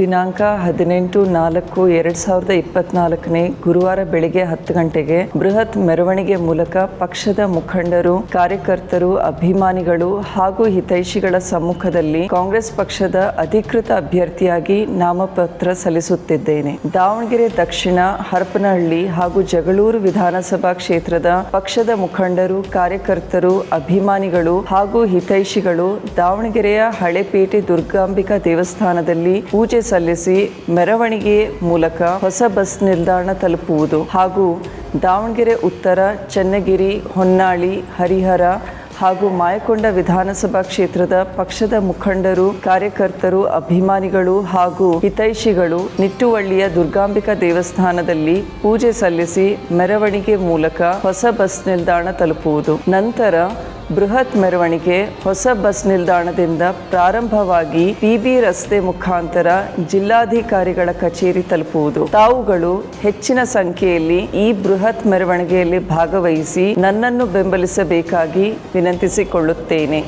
ದಿನಾಂಕ ಹದಿನೆಂಟು ನಾಲ್ಕು ಎರಡ್ ಸಾವಿರದ ಇಪ್ಪತ್ನಾಲ್ಕನೇ ಗುರುವಾರ ಬೆಳಿಗ್ಗೆ ಹತ್ತು ಗಂಟೆಗೆ ಬೃಹತ್ ಮೆರವಣಿಗೆ ಮೂಲಕ ಪಕ್ಷದ ಮುಖಂಡರು, ಕಾರ್ಯಕರ್ತರು, ಅಭಿಮಾನಿಗಳು ಹಾಗೂ ಹಿತೈಷಿಗಳ ಸಮ್ಮುಖದಲ್ಲಿ ಕಾಂಗ್ರೆಸ್ ಪಕ್ಷದ ಅಧಿಕೃತ ಅಭ್ಯರ್ಥಿಯಾಗಿ ನಾಮಪತ್ರ ಸಲ್ಲಿಸುತ್ತಿದ್ದೇನೆ. ದಾವಣಗೆರೆ, ದಕ್ಷಿಣ ಹರಪನಹಳ್ಳಿ ಹಾಗೂ ಜಗಳೂರು ವಿಧಾನಸಭಾ ಕ್ಷೇತ್ರದ ಪಕ್ಷದ ಮುಖಂಡರು, ಕಾರ್ಯಕರ್ತರು, ಅಭಿಮಾನಿಗಳು ಹಾಗೂ ಹಿತೈಷಿಗಳು ದಾವಣಗೆರೆಯ ಹಳೆಪೇಟೆ ದುರ್ಗಾಂಬಿಕಾ ದೇವಸ್ಥಾನದಲ್ಲಿ ಪೂಜೆ ಸಲ್ಲಿಸಿ ಮೆರವಣಿಗೆ ಮೂಲಕ ಹೊಸ ಬಸ್ ನಿಲ್ದಾಣ ತಲುಪುವುದು ಹಾಗೂ ದಾವಣಗೆರೆ, ಉತ್ತರ, ಚನ್ನಗಿರಿ, ಹೊನ್ನಾಳಿ, ಹರಿಹರ ಹಾಗೂ ಮಾಯಕೊಂಡ ವಿಧಾನಸಭಾ ಕ್ಷೇತ್ರದ ಪಕ್ಷದ ಮುಖಂಡರು, ಕಾರ್ಯಕರ್ತರು, ಅಭಿಮಾನಿಗಳು ಹಾಗೂ ಹಿತೈಷಿಗಳು ನಿಟ್ಟುವಳ್ಳಿಯ ದುರ್ಗಾಂಬಿಕಾ ದೇವಸ್ಥಾನದಲ್ಲಿ ಪೂಜೆ ಸಲ್ಲಿಸಿ ಮೆರವಣಿಗೆ ಮೂಲಕ ಹೊಸ ಬಸ್ ನಿಲ್ದಾಣ ತಲುಪುವುದು. ನಂತರ ಬೃಹತ್ ಮೆರವಣಿಗೆ ಹೊಸ ಬಸ್ ನಿಲ್ದಾಣದಿಂದ ಪ್ರಾರಂಭವಾಗಿ ಪಿಬಿ ರಸ್ತೆ ಮುಖಾಂತರ ಜಿಲ್ಲಾಧಿಕಾರಿಗಳ ಕಚೇರಿ ತಲುಪುವುದು. ತಾವುಗಳು ಹೆಚ್ಚಿನ ಸಂಖ್ಯೆಯಲ್ಲಿ ಈ ಬೃಹತ್ ಮೆರವಣಿಗೆಯಲ್ಲಿ ಭಾಗವಹಿಸಿ ನನ್ನನ್ನು ಬೆಂಬಲಿಸಬೇಕಾಗಿ ವಿನಂತಿಸಿಕೊಳ್ಳುತ್ತೇನೆ.